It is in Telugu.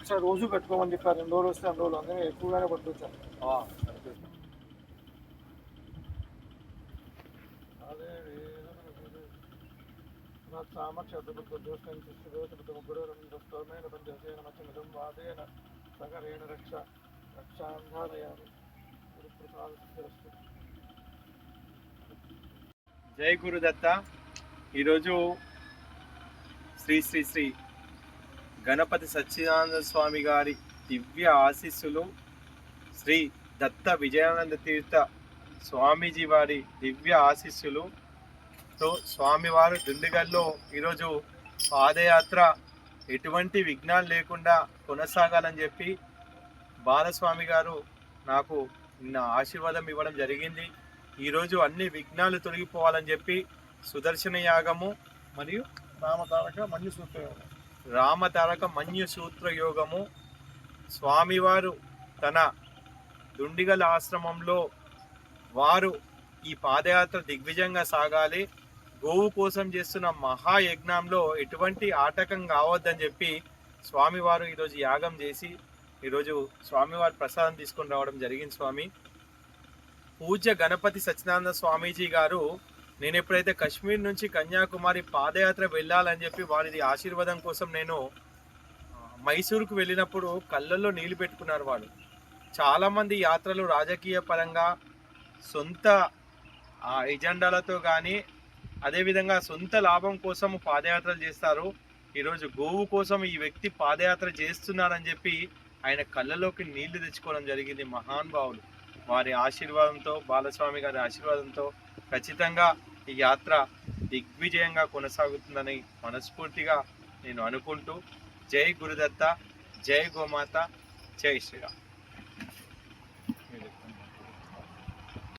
రక్ష రోజు పెట్టుకోమని చెప్పారు. రెండు రోజులు వస్తే రెండు రోజులు అందుకని ఎక్కువగానే పట్టుకొచ్చాను. పంచసేన మచ్చమిదం వాదేన? సగరేణ రక్ష రక్షాంధారయామి జై గురుదత్త. ఈరోజు శ్రీ శ్రీ శ్రీ గణపతి సచ్చిదానంద స్వామి గారి దివ్య ఆశీస్సులు శ్రీ దత్త విజయానంద తీర్థ స్వామీజీ వారి దివ్య ఆశీస్సులు. తో స్వామివారు దుండిగల్లో ఈరోజు పాదయాత్ర ఎటువంటి విఘ్నాలు లేకుండా కొనసాగాలని చెప్పి బాలస్వామి గారు నాకు నిన్న ఆశీర్వాదం ఇవ్వడం జరిగింది. ఈరోజు అన్ని విఘ్నాలు తొలగిపోవాలని చెప్పి సుదర్శన యాగము మరియు రామతారక మన్యు సూత్రయోగం రామతారక మన్యు సూత్ర యోగము స్వామివారు తన దుండిగల ఆశ్రమంలో వారు ఈ పాదయాత్ర దిగ్విజయంగా సాగాలి. గోవు కోసం చేస్తున్న మహాయజ్ఞంలో ఎటువంటి ఆటకం కావద్దని చెప్పి స్వామివారు ఈరోజు యాగం చేసి ఈరోజు స్వామివారి ప్రసాదం తీసుకొని రావడం జరిగింది స్వామి. పూజ్య గణపతి సత్యనారాయణ స్వామీజీ గారు నేను ఎప్పుడైతే కశ్మీర్ నుంచి కన్యాకుమారి పాదయాత్ర వెళ్ళాలని చెప్పి వారిది ఆశీర్వాదం కోసం నేను మైసూరుకు వెళ్ళినప్పుడు కళ్ళల్లో నీళ్ళు పెట్టుకున్నారు వాళ్ళు. చాలామంది యాత్రలు రాజకీయ పరంగా సొంత ఆ, ఎజెండాలతో కానీ అదేవిధంగా సొంత లాభం కోసం పాదయాత్రలు చేస్తారు. ఈరోజు గోవు కోసం ఈ వ్యక్తి పాదయాత్ర చేస్తున్నారని చెప్పి ఆయన కళ్ళలోకి నీళ్ళు తెచ్చుకోవడం జరిగింది మహానుభావులు. వారి ఆశీర్వాదంతో బాలస్వామి గారి ఆశీర్వాదంతో ఖచ్చితంగా ఈ యాత్ర దిగ్విజయంగా కొనసాగుతుందని మనస్ఫూర్తిగా నేను అనుకుంటూ జై గురుదత్త జై గోమాత జై శ్రీరామ్.